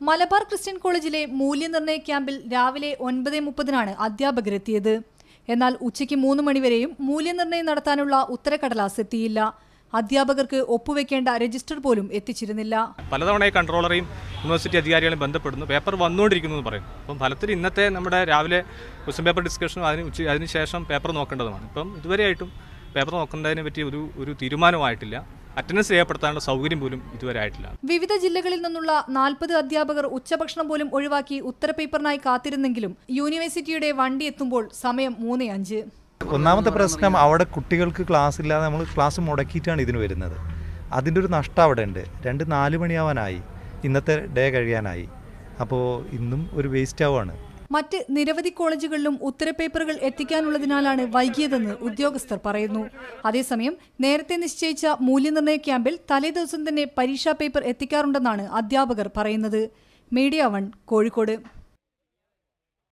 Malabar Christian കോളേജിലെ മൂല്യനിർണയ ക്യാമ്പിൽ രാവിലെ ഒൻപത് മുപ്പതിനാണ് അധ്യാപകരെത്തിയത്. എന്നാൽ ഉച്ചയ്ക്ക് മൂന്ന് മണിവരെയും മൂല്യനിർണയം നടത്താനുള്ള ഉത്തരക്കടലാസ് എത്തിയില്ല. അധ്യാപകർക്ക് ഒപ്പുവെക്കേണ്ട രജിസ്റ്റർ പോലും എത്തിച്ചിരുന്നില്ല. പലതവണ കൺട്രോളറേയും യൂണിവേഴ്സിറ്റി അധികാരികളെയും ബന്ധപ്പെടുന്നു. പേപ്പർ വന്നുകൊണ്ടിരിക്കുന്നു എന്ന് പറയും. അപ്പം ഫലത്തിൽ ഇന്നത്തെ നമ്മുടെ രാവിലെ ക്വസ്റ്റ്യൻ പേപ്പർ ഡിസ്കഷനും അതിന് ഉച്ച അതിനുശേഷം പേപ്പർ നോക്കേണ്ടതുമാണ്. ഇപ്പം ഇതുവരെയായിട്ടും പേപ്പർ നോക്കുന്നതിനെ പറ്റി ഒരു ഒരു തീരുമാനമായിട്ടില്ല അറ്റൻഡൻസ് രേഖപ്പെടുത്താനുള്ള സൗകര്യം പോലും ഇതുവരെ ആയിട്ടില്ല. വിവിധ ജില്ലകളിൽ നിന്നുള്ള നാൽപ്പത് അധ്യാപകർ ഉച്ചഭക്ഷണം പോലും ഒഴിവാക്കി ഉത്തരപേപ്പറിനായി കാത്തിരുന്നെങ്കിലും യൂണിവേഴ്സിറ്റിയുടെ വണ്ടി എത്തുമ്പോൾ സമയം മൂന്ന് അഞ്ച്. ഒന്നാമത്തെ പ്രശ്നം അവിടെ കുട്ടികൾക്ക് ക്ലാസ് ഇല്ലാതെ നമ്മൾ ക്ലാസ് മുടക്കിയിട്ടാണ് ഇതിന് വരുന്നത്. അതിന്റെ ഒരു നഷ്ടം അവിടെ ഉണ്ട്. രണ്ട് നാല് മണിയാവാനായി. ഇന്നത്തെ ഡേ കഴിയാനായി. അപ്പോൾ ഇന്നും ഒരു വേസ്റ്റ് ആവുകയാണ്. മറ്റ് നിരവധി കോളേജുകളിലും ഉത്തരപേപ്പറുകൾ എത്തിക്കാനുള്ളതിനാലാണ് വൈകിയതെന്ന് ഉദ്യോഗസ്ഥർ പറയുന്നു. അതേസമയം നേരത്തെ നിശ്ചയിച്ച മൂല്യനിർണയ ക്യാമ്പിൽ തലേദിവസം തന്നെ പരീക്ഷാ പേപ്പർ എത്തിക്കാറുണ്ടെന്നാണ് അധ്യാപകർ പറയുന്നത്. Media one Kozhikode.